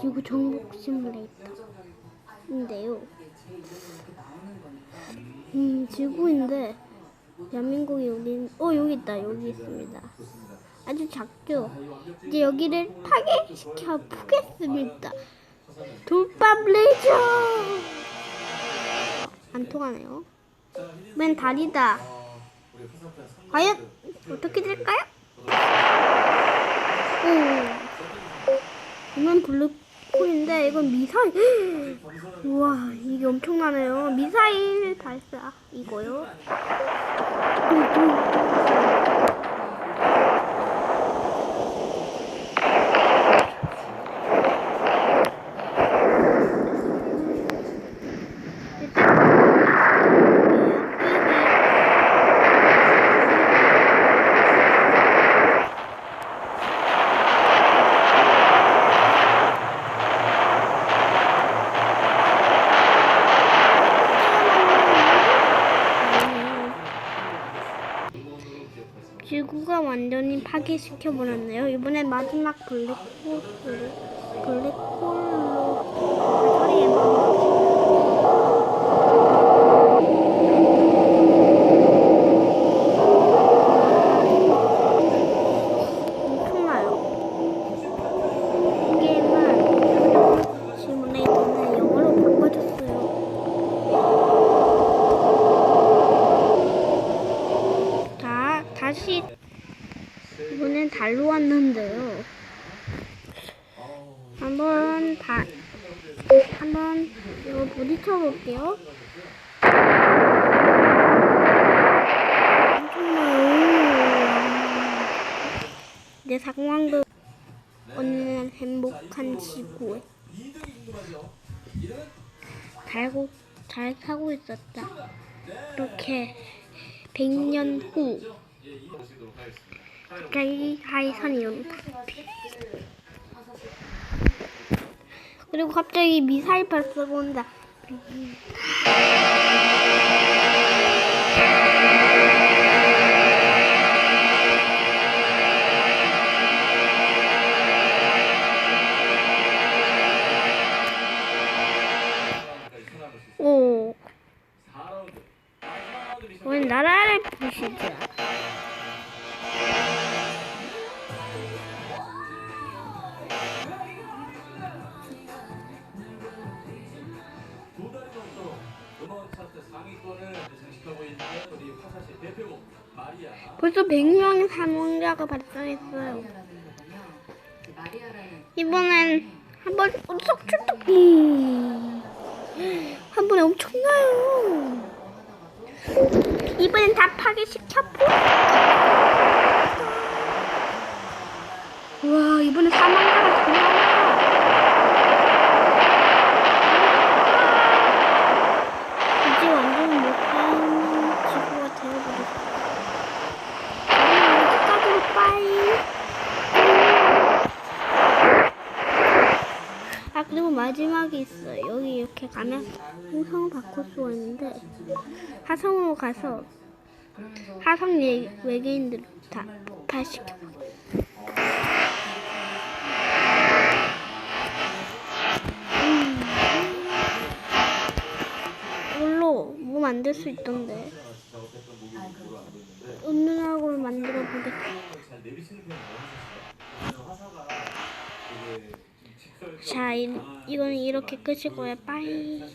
지구 정복 시뮬레이터인데요. 음, 지구인데 대한민국이 여기 어 여기 있다 여기 있습니다. 아주 작죠. 이제 여기를 파괴시켜 보겠습니다. 돌파 블레이저 안 통하네요. 맨 다리다. 과연 어떻게 될까요? 오. 이건 블루홀인데 이건 미사일. 우와 이게 엄청나네요. 미사일 발사 이거요. 지구가 완전히 파괴시켜 버렸네요. 이번엔 마지막 블랙홀을 블랙홀로 처리해 엄청나요. 게임은 시뮬레이터는 영어로 바꿔줬어요. 자, 다시 이번엔 달로 왔는데요. 한번 다 한번 이거 부딪혀 볼게요. 내 상황도 어느 행복한 지구에 달고 잘 사고 있었다. 이렇게 100년 후 갑자기 하이선이 온다. 그리고 갑자기 미사일 발사가 온다. 오, 왜 나라를 부시지? 벌써 100명 사망자가 발생했어요. 이번엔 한번 쏙 출동이 한 번에 엄청나요. 이번엔 다 파괴시켜 보. 와 이번엔 사망자가 정말 이제 완전 못하는 지구가 되어버렸어. 여기까지로 빠이. 아 그리고 마지막에 있어요. 여기 이렇게 가면 바꿀 수가 있는데 화성으로 가서 화성 외- 외계인들을 다 폭발시켜. 이걸로 뭐 만들 수 있던데. 은능하고 만들어 보겠다. 자, 이, 이거는 이렇게 끝이고요. 빠이.